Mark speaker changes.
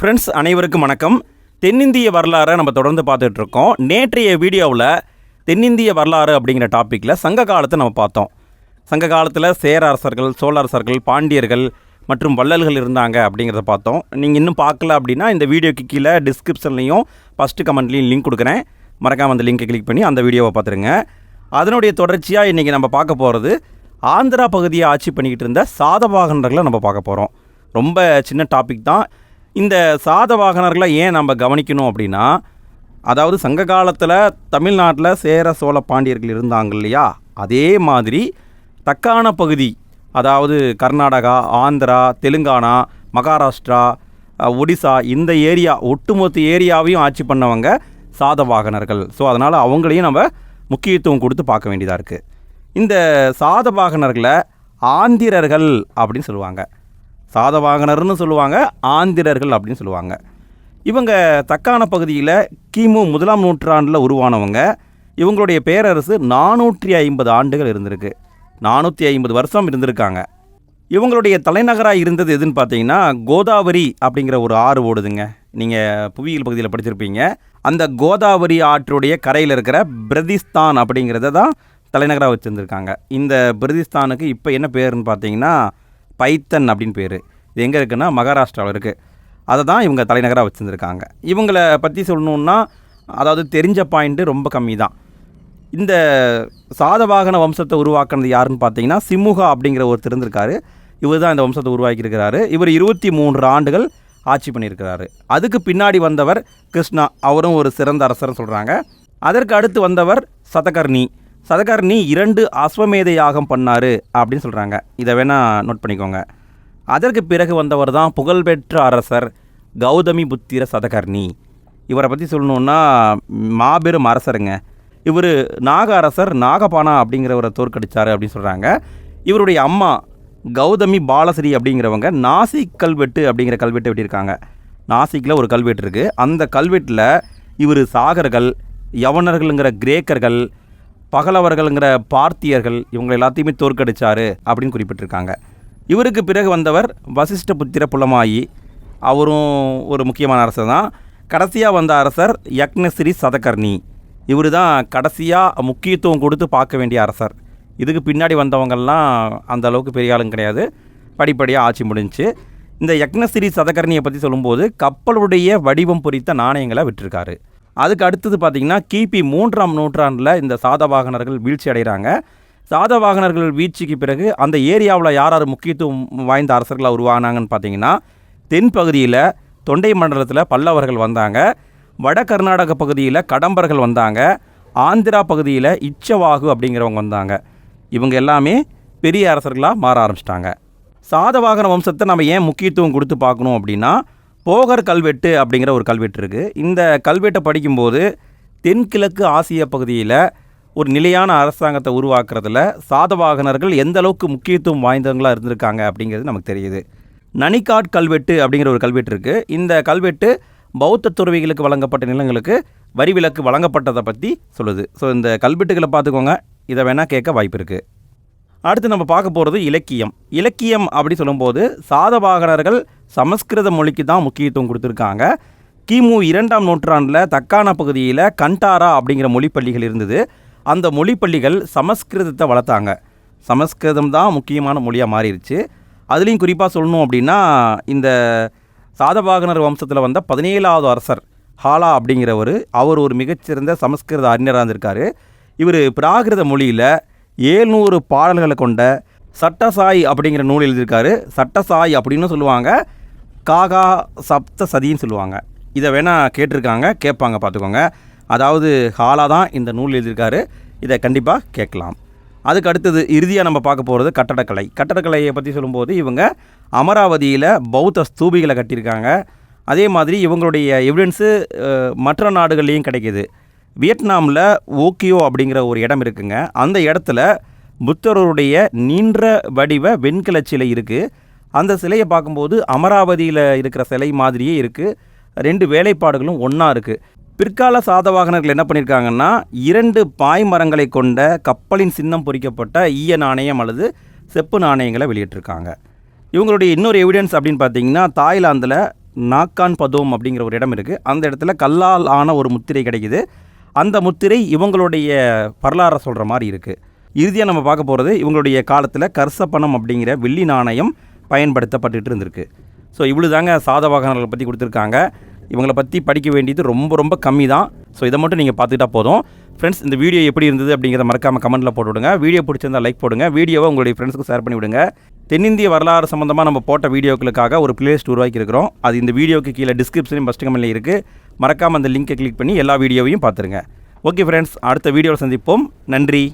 Speaker 1: Friends அனைவருக்கும் வணக்கம். தென்னிந்திய வரலாறை நம்ம தொடர்ந்து பார்த்துட்டு இருக்கோம் நேற்றைய வீடியோவில் தென்னிந்திய வரலாறு அப்படிங்கிற டாப்பிக்கில் சங்க காலத்தை நம்ம பார்த்தோம். சங்க காலத்தில் சேர அரசர்கள் சோழ அரசர்கள் பாண்டியர்கள் மற்றும் வள்ளல்கள் இருந்தாங்க அப்படிங்கிறத பார்த்தோம். நீங்கள் இன்னும் பார்க்கல அப்படின்னா இந்த வீடியோக்கு கீழே டிஸ்கிரிப்ஷன்லையும் ஃபஸ்ட்டு கமெண்ட்லேயும் லிங்க் கொடுக்குறேன். மறக்காமல் அந்த லிங்கை கிளிக் பண்ணி அந்த வீடியோவை பார்த்துருங்க. அதனுடைய தொடர்ச்சியாக இன்றைக்கி நம்ம பார்க்க போகிறது ஆந்திரா பகுதியை ஆட்சி பண்ணிக்கிட்டு இருந்த சாதவாகனர்களை நம்ம பார்க்க போகிறோம் ரொம்ப சின்ன டாபிக் தான். இந்த சாதவாகனர்களை ஏன் நம்ம கவனிக்கணும் அப்படின்னா அதாவது சங்க காலத்தில் தமிழ்நாட்டில் சேர சோழ பாண்டியர்கள் இருந்தாங்க இல்லையா? அதே மாதிரி தக்கான பகுதி அதாவது கர்நாடகா ஆந்திரா தெலுங்கானா மகாராஷ்டிரா ஒடிசா இந்த ஏரியா ஒட்டுமொத்த ஏரியாவையும் ஆட்சி பண்ணவங்க சாதவாகனர்கள் ஸோ அதனால் அவங்களையும் நம்ம முக்கியத்துவம் கொடுத்து பார்க்க வேண்டியதாக இருக்குது இந்த சாதவாகனர்களை ஆந்திரர்கள் அப்படின்னு சொல்லுவாங்க. சாதவாகனர்னு சொல்லுவாங்க ஆந்திரர்கள் அப்படின்னு சொல்லுவாங்க. இவங்க தக்கான பகுதியில் கிமு முதலாம் நூற்றாண்டில் உருவானவங்க. இவங்களுடைய பேரரசு நானூற்றி ஐம்பது ஆண்டுகள் இருந்திருக்கு. நானூற்றி ஐம்பது வருஷம் இருந்திருக்காங்க. இவங்களுடைய தலைநகராக இருந்தது எதுன்னு பார்த்தீங்கன்னா கோதாவரி அப்படிங்கிற ஒரு ஆறு ஓடுதுங்க. நீங்கள் புவியியல் பகுதியில் படிச்சிருப்பீங்க. அந்த கோதாவரி ஆற்றுடைய கரையில் இருக்கிற பிரதிஸ்தான் அப்படிங்கிறத தான் தலைநகராக வச்சுருந்துருக்காங்க. இந்த பிரதிஸ்தானுக்கு இப்போ என்ன பேருன்னு பார்த்தீங்கன்னா பைத்தன் அப்படின்னு பேர். இது எங்கே இருக்குன்னா மகாராஷ்டிராவில் இருக்குது அதை தான் இவங்க தலைநகராக வச்சுருந்துருக்காங்க. இவங்களை பற்றி சொல்லணுன்னா அதாவது தெரிஞ்ச பாயிண்ட்டு ரொம்ப கம்மி தான் இந்த சாதவாகன வம்சத்தை உருவாக்குனது யாருன்னு பார்த்தீங்கன்னா சிம்முகா அப்படிங்கிற ஒருத்தர் இருந்திருக்காரு. இவர் தான் இந்த வம்சத்தை உருவாக்கியிருக்கிறாரு. இவர் இருபத்தி மூன்று ஆண்டுகள் ஆட்சி பண்ணியிருக்கிறாரு. அதுக்கு பின்னாடி வந்தவர் கிருஷ்ணா. அவரும் ஒரு சிறந்த அரசர்னு சொல்கிறாங்க அதற்கு அடுத்து வந்தவர் சதகர்ணி. சதகர்ணி இரண்டு அஸ்வமேத யாகம் பண்ணார் அப்படின்னு சொல்கிறாங்க இதை வேணால் நோட் பண்ணிக்கோங்க. அதற்கு பிறகு வந்தவர் தான் புகழ்பெற்ற அரசர் கௌதமி புத்திர சதகர்ணி இவரை பற்றி சொல்லணுன்னா மாபெரும் அரசருங்க. இவர் நாக அரசர் நாகபானா அப்படிங்கிறவரை தோற்கடிச்சார் அப்படின்னு சொல்கிறாங்க இவருடைய அம்மா கௌதமி பாலஸ்ரீ அப்படிங்கிறவங்க நாசிக் கல்வெட்டு அப்படிங்கிற கல்வெட்டு வெட்டியிருக்காங்க. நாசிக்கில் ஒரு கல்வெட்டு இருக்குது அந்த கல்வெட்டில் இவர் சாகர்கள் யவனர்கள்ங்கிற கிரேக்கர்கள் பகலவர்கள்ங்கிற பார்த்தியர்கள் இவங்க எல்லாத்தையுமே தோற்கடிச்சாரு அப்படின்னு குறிப்பிட்டிருக்காங்க. இவருக்கு பிறகு வந்தவர் வசிஷ்ட புத்திர புலமாயி அவரும் ஒரு முக்கியமான அரசர் தான். கடைசியாக வந்த அரசர் யக்னஸ்ரீ சதகர்ணி. இவர் தான் கடைசியாக முக்கியத்துவம் கொடுத்து பார்க்க வேண்டிய அரசர். இதுக்கு பின்னாடி வந்தவங்கள்லாம் அந்த அளவுக்கு பெரிய ஆளும் கிடையாது. படிப்படியாக ஆட்சி முடிஞ்சுச்சு இந்த யக்னஸ்ரீ சதகர்ணியை பற்றி சொல்லும்போது கப்பலுடைய வடிவம் பொறித்த நாணயங்களை விட்டிருக்காரு. அதுக்கு அடுத்தது பார்த்திங்கன்னா கிபி மூன்றாம் நூற்றாண்டில் இந்த சாதவாகனர்கள் வீழ்ச்சி அடைகிறாங்க. சாதவாகனர்கள் வீழ்ச்சிக்கு பிறகு அந்த ஏரியாவில் யார் யார் முக்கியத்துவம் வாய்ந்த அரசர்களாக உருவானாங்கன்னு பார்த்தீங்கன்னா தென்பகுதியில் தொண்டை மண்டலத்தில் பல்லவர்கள் வந்தாங்க. வட கர்நாடக பகுதியில் கடம்பர்கள் வந்தாங்க. ஆந்திரா பகுதியில் இச்சவாகு அப்படிங்கிறவங்க வந்தாங்க. இவங்க எல்லாமே பெரிய அரசர்களாக மாற ஆரம்பிச்சிட்டாங்க. சாதவாகன வம்சத்தை நம்ம ஏன் முக்கியத்துவம் கொடுத்து பார்க்கணும் அப்படின்னா போகர் கல்வெட்டு அப்படிங்கிற ஒரு கல்வெட்டு இருக்குது இந்த கல்வெட்டை படிக்கும்போது தென்கிழக்கு ஆசிய பகுதியில் ஒரு நிலையான அரசாங்கத்தை உருவாக்குறதுல சாதவாகனர்கள் எந்த அளவுக்கு முக்கியத்துவம் வாய்ந்தவங்களாக இருந்திருக்காங்க அப்படிங்கிறது நமக்கு தெரியுது. நனிகாட் கல்வெட்டு அப்படிங்கிற ஒரு கல்வெட்டு இருக்குது இந்த கல்வெட்டு பௌத்த துறவிகளுக்கு வழங்கப்பட்ட நிலங்களுக்கு வரி விலக்கு வழங்கப்பட்டதை பற்றி சொல்லுது. ஸோ இந்த கல்வெட்டுகளை பார்த்துக்கோங்க. இதை வேணால் கேட்க வாய்ப்பு இருக்குது அடுத்து நம்ம பார்க்க போகிறது இலக்கியம். இலக்கியம் அப்படி சொல்லும்போது சாதவாகனர்கள் சமஸ்கிருத மொழிக்கு தான் முக்கியத்துவம் கொடுத்துருக்காங்க. கிமு இரண்டாம் நூற்றாண்டில் தக்கான பகுதியில் கண்டாரா அப்படிங்கிற மொழிப்பள்ளிகள் இருந்தது. அந்த மொழிப்பள்ளிகள் சமஸ்கிருதத்தை வளர்த்தாங்க. சமஸ்கிருதம் தான் முக்கியமான மொழியாக மாறிடுச்சு. அதுலேயும் குறிப்பாக சொல்லணும் அப்படின்னா இந்த சாதபாகனர் வம்சத்தில் வந்த பதினேழாவது அரசர் ஹாலா அப்படிங்கிறவர் அவர் ஒரு மிகச்சிறந்த சமஸ்கிருத அறிஞராக இருந்திருக்காரு. இவர் பிராகிருத மொழியில் ஏழ்நூறு பாடல்களை கொண்ட சட்டசாய் அப்படிங்கிற நூல் எழுதியிருக்காரு. சட்டசாய் அப்படின்னு சொல்லுவாங்க. காகா சப்த சதின்னு சொல்லுவாங்க. இதை வேணால் கேட்டிருக்காங்க கேட்பாங்க பார்த்துக்கோங்க. அதாவது ஹாலா தான் இந்த நூல் எழுதியிருக்காரு. இதை கண்டிப்பாக கேட்கலாம். அதுக்கு அடுத்தது இறுதியாக நம்ம பார்க்க போகிறது கட்டடக்கலை. கட்டடக்கலையை பற்றி சொல்லும்போது இவங்க அமராவதியில் பௌத்த ஸ்தூபிகளை கட்டியிருக்காங்க. அதே மாதிரி இவங்களுடைய எவிடன்ஸு மற்ற நாடுகள்லேயும் கிடைக்கிது. வியட்நாமில் ஓக்கியோ அப்படிங்கிற ஒரு இடம் இருக்குங்க. அந்த இடத்துல புத்தருடைய நீண்ட வடிவ வெண்கல சிலை இருக்குது அந்த சிலையை பார்க்கும்போது அமராவதியில் இருக்கிற சிலை மாதிரியே இருக்குது ரெண்டு வேலைப்பாடுகளும் ஒன்றா இருக்குது பிற்கால சாதவாகனர்கள் என்ன பண்ணியிருக்காங்கன்னா இரண்டு பாய்மரங்களை கொண்ட கப்பலின் சின்னம் பொறிக்கப்பட்ட ஈய நாணயம் அல்லது செப்பு நாணயங்களை வெளியிட்டிருக்காங்க. இவங்களுடைய இன்னொரு எவிடன்ஸ் அப்படின்னு பார்த்தீங்கன்னா தாய்லாந்தில் நாக்கான் பதோம் அப்படிங்கிற ஒரு இடம் இருக்குது அந்த இடத்துல கல்லால் ஆன ஒரு முத்திரை கிடைக்குது. அந்த முத்திரை இவங்களுடைய வரலாறை சொல்கிற மாதிரி இருக்குது இறுதியாக நம்ம பார்க்க போகிறது இவங்களுடைய காலத்தில் கர்சப்பணம் அப்படிங்கிற வெள்ளி நாணயம் பயன்படுத்தப்பட்டுட்டு இருந்திருக்கு. ஸோ இவ்வளோ தாங்க சாதவாகனர்களை பற்றி கொடுத்துருக்காங்க. இவங்களை பற்றி படிக்க வேண்டியது ரொம்ப ரொம்ப கம்மி தான் ஸோ இதை மட்டும் நீங்கள் பார்த்துக்கிட்டா போதும். ஃப்ரெண்ட்ஸ் இந்த வீடியோ எப்படி இருந்தது அப்படிங்கிறத மறக்காமல் கமெண்ட்டில் போட்டு விடுங்க வீடியோ பிடிச்சிருந்தா லைக் போடுங்க. வீடியோவை உங்களுடைய ஃப்ரெண்ட்ஸ்க்கு ஷேர் பண்ணி விடுங்க தென்னிந்திய வரலாறு சம்மந்தமாக நம்ம போட்ட வீடியோக்களுக்காக ஒரு பிளேலிஸ்ட் உருவாக்கி இருக்கிறோம். அது இந்த வீடியோக்கு கீழே டிஸ்கிரிப்ஷனையும் ஃபஸ்ட் கமெண்ட்டில் இருக்குது மறக்காமல் அந்த லிங்கை கிளிக் பண்ணி எல்லா வீடியோவையும் பார்த்துருங்க. ஓகே ஃப்ரெண்ட்ஸ் அடுத்த வீடியோவில் சந்திப்போம். நன்றி.